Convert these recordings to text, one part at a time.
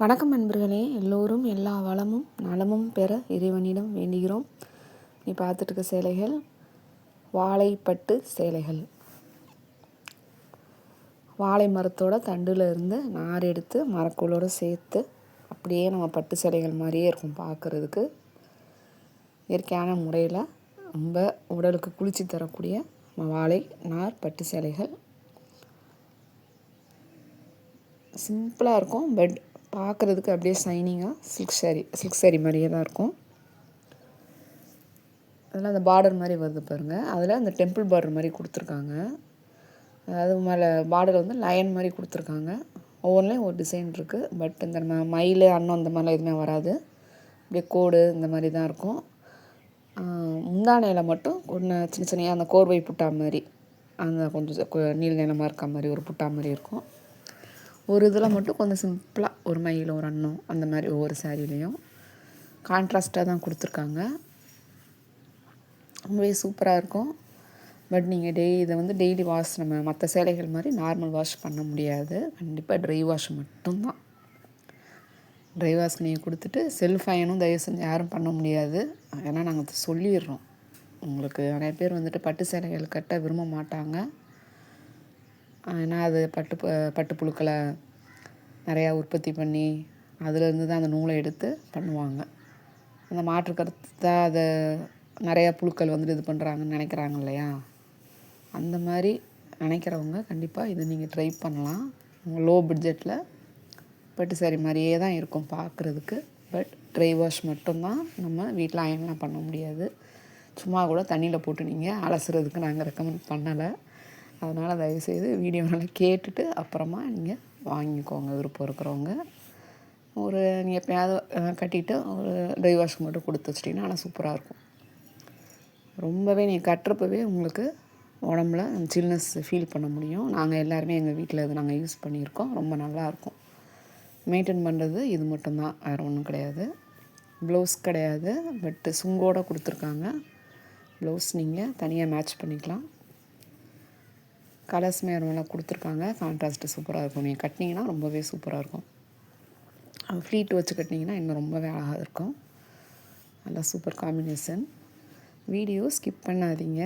வணக்கம் நண்பர்களே. எல்லோரும் எல்லா வளமும் நலமும் பெற இறைவனிடம் வேண்டுகிறோம். நீ பார்த்துட்டுருக்க சேலைகள் வாழைப்பட்டு சேலைகள். வாழை மரத்தோட தண்டில் இருந்து நார் எடுத்து மரக்கூலோடு சேர்த்து அப்படியே நம்ம பட்டு சேலைகள் மாதிரியே இருக்கும் பார்க்குறதுக்கு. இயற்கையான முறையில் ரொம்ப உடலுக்கு குளிர்ச்சி தரக்கூடிய வாழை நார் பட்டு சேலைகள். சிம்பிளாக இருக்கும் பட் பார்க்குறதுக்கு அப்படியே ஷைனிங்காக சில்க் சாரீ சில்க் சாரீ மாதிரியே தான் இருக்கும். அதில் அந்த பார்டர் மாதிரி வருது பாருங்கள் அதில் அந்த டெம்பிள் பார்டர் மாதிரி கொடுத்துருக்காங்க. அதாவது மேலே பார்டர் வந்து லைன் மாதிரி கொடுத்துருக்காங்க. ஒவ்வொன்றிலையும் ஒரு டிசைன் இருக்குது பட் இந்த நம்ம மயில் அன்னம் அந்த மாதிரிலாம் எதுவுமே வராது. அப்படியே கோடு இந்த மாதிரி தான் இருக்கும். முந்தானையில் மட்டும் ஒன்று சின்ன சின்ன அந்த கோர்வை புட்டா மாதிரி அந்த கொஞ்சம் நீல் நிலமாக இருக்க மாதிரி ஒரு புட்டா மாதிரி இருக்கும். ஒரு இதில் மட்டும் கொஞ்சம் சிம்பிளாக ஒரு மயில் ஒரு அன்னம் அந்த மாதிரி ஒவ்வொரு சாரீலையும் கான்ட்ராஸ்ட்டாக தான் கொடுத்துருக்காங்க. ரொம்பவே சூப்பராக இருக்கும். பட் நீங்கள் டெய் இதை வந்து டெய்லி வாஷ் நம்ம மற்ற சேலைகள் மாதிரி நார்மல் வாஷ் பண்ண முடியாது. கண்டிப்பாக ட்ரை வாஷ் மட்டும்தான். ட்ரை வாஷ் நீங்கள் கொடுத்துட்டு செல்ஃப் அயனும் தயவு செஞ்சு யாரும் பண்ண முடியாது. ஏன்னா நாங்கள் சொல்லிடுறோம். உங்களுக்கு நிறைய பேர் வந்துட்டு பட்டு சேலைகள் கட்ட விரும்ப மாட்டாங்க. ஏன்னா அது பட்டு பட்டு புழுக்களை நிறையா உற்பத்தி பண்ணி அதுலேருந்து தான் அந்த நூலை எடுத்து பண்ணுவாங்க. அந்த மாற்று கருத்து தான் அதை நிறையா புழுக்கள் வந்துட்டு இது பண்ணுறாங்கன்னு நினைக்கிறாங்க இல்லையா? அந்த மாதிரி நினைக்கிறவங்க கண்டிப்பாக இதை நீங்கள் ட்ரை பண்ணலாம். லோ பட்ஜெட்டில் பட்டு சரி மாதிரியே தான் இருக்கும் பார்க்குறதுக்கு. பட் ட்ரை வாஷ் மட்டும்தான் நம்ம வீட்டில் அயன்லாம் பண்ண முடியாது. சும்மா கூட தண்ணியில் போட்டு நீங்கள் அலசுறதுக்கு நாங்கள் ரெக்கமெண்ட் பண்ணலை. அதனால் தயவுசெய்து வீடியோ நல்லா கேட்டுட்டு அப்புறமா நீங்கள் வாங்கிக்கோங்க விருப்பம் இருக்கிறவங்க. ஒரு நீங்கள் எப்பயாவது கட்டிட்டு ஒரு ட்ரை வாஷ் மட்டும் கொடுத்து வச்சிட்டிங்கன்னா ஆனால் சூப்பராக இருக்கும். ரொம்பவே நீங்கள் கட்டுறப்பவே உங்களுக்கு உடம்புல சில்னஸ் ஃபீல் பண்ண முடியும். நாங்கள் எல்லாருமே எங்கள் வீட்டில் இது நாங்கள் யூஸ் பண்ணியிருக்கோம். ரொம்ப நல்லாயிருக்கும் மெயின்டைன் பண்ணுறது இது மட்டும்தான். வேறு ஒன்றும் கிடையாது. ப்ளவுஸ் கிடையாது. பட்டு சுங்கோடு கொடுத்துருக்காங்க. ப்ளவுஸ் நீங்கள் தனியாக மேட்ச் பண்ணிக்கலாம். கலர்ஸுமே நல்லா கொடுத்துருக்காங்க. கான்ட்ராஸ்ட்டு சூப்பராக இருக்கும். நீங்கள் கட்டினீங்கன்னா ரொம்பவே சூப்பராக இருக்கும். ஃப்ளீட் வச்சு கட்டினீங்கன்னா இன்னும் ரொம்பவே அழகாக இருக்கும். நல்லா சூப்பர் காம்பினேஷன் வீடியோ ஸ்கிப் பண்ணாதீங்க.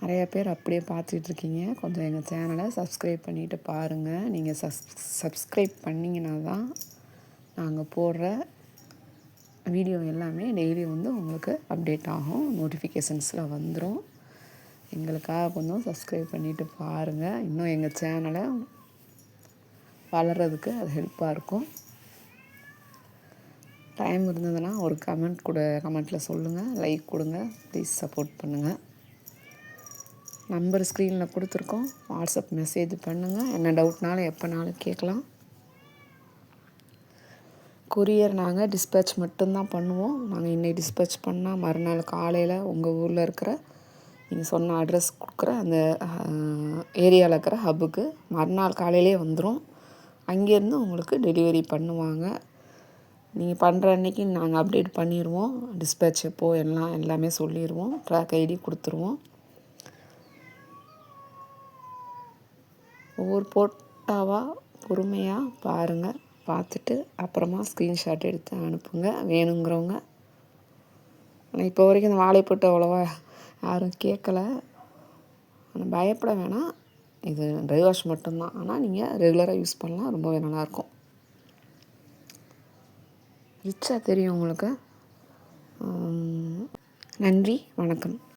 நிறையா பேர் அப்படியே பார்த்துட்ருக்கீங்க கொஞ்சம் எங்கள் சேனலை சப்ஸ்கிரைப் பண்ணிவிட்டு பாருங்கள் நீங்கள் சஸ் சப்ஸ்கிரைப் பண்ணிங்கன்னா தான் நாங்கள் போடுற வீடியோ எல்லாமே டெய்லி வந்து உங்களுக்கு அப்டேட் ஆகும். நோட்டிஃபிகேஷன்ஸில் வந்துடும் எங்களுக்காக கொஞ்சம் சப்ஸ்கிரைப் பண்ணிவிட்டு பாருங்கள் இன்னும் எங்கள் சேனலை வளர்கிறதுக்கு அது ஹெல்ப்பாக இருக்கும். டைம் இருந்ததுன்னா ஒரு கமெண்ட் கூட கமெண்ட்டில் சொல்லுங்கள் லைக் கொடுங்க. ப்ளீஸ் சப்போர்ட் பண்ணுங்கள் நம்பர் ஸ்க்ரீனில் கொடுத்துருக்கோம். வாட்ஸ்அப் மெசேஜ் பண்ணுங்கள் என்ன டவுட்னாலும் எப்போனாலும் கேட்கலாம். கொரியர் நாங்கள் டிஸ்பேச் மட்டும்தான் பண்ணுவோம். நாங்கள் இன்றைக்கி டிஸ்பேச் பண்ணால் மறுநாள் காலையில் உங்கள் ஊரில் இருக்கிற நீங்கள் சொன்ன அட்ரஸ் கொடுக்குற அந்த ஏரியாவில் இருக்கிற ஹப்புக்கு மறுநாள் காலையிலே வந்துடும் அங்கேருந்து உங்களுக்கு டெலிவரி பண்ணுவாங்க. நீங்கள் பண்ணுற அன்றைக்கி நாங்கள் அப்டேட் பண்ணிடுவோம் டிஸ்பேச் எப்போ எல்லாம் எல்லாமே சொல்லிடுவோம் ட்ராக் ஐடி கொடுத்துருவோம். ஒவ்வொரு போட்டாவாக பொறுமையாக பாருங்கள் பார்த்துட்டு அப்புறமா ஸ்க்ரீன்ஷாட் எடுத்து அனுப்புங்க. வேணுங்கிறவங்க. ஆனால் இப்போ வரைக்கும் இந்த வாழைப்பட்டு அவ்வளோவா யாரும் கேட்கல. ஆனால் பயப்பட வேணாம். இது ட்ரை வாஷ் மட்டும்தான் ஆனால் நீங்கள் ரெகுலராக யூஸ் பண்ணலாம். ரொம்பவே நல்லாயிருக்கும். ரிச்சாக தெரியும் உங்களுக்கு. நன்றி. வணக்கம்.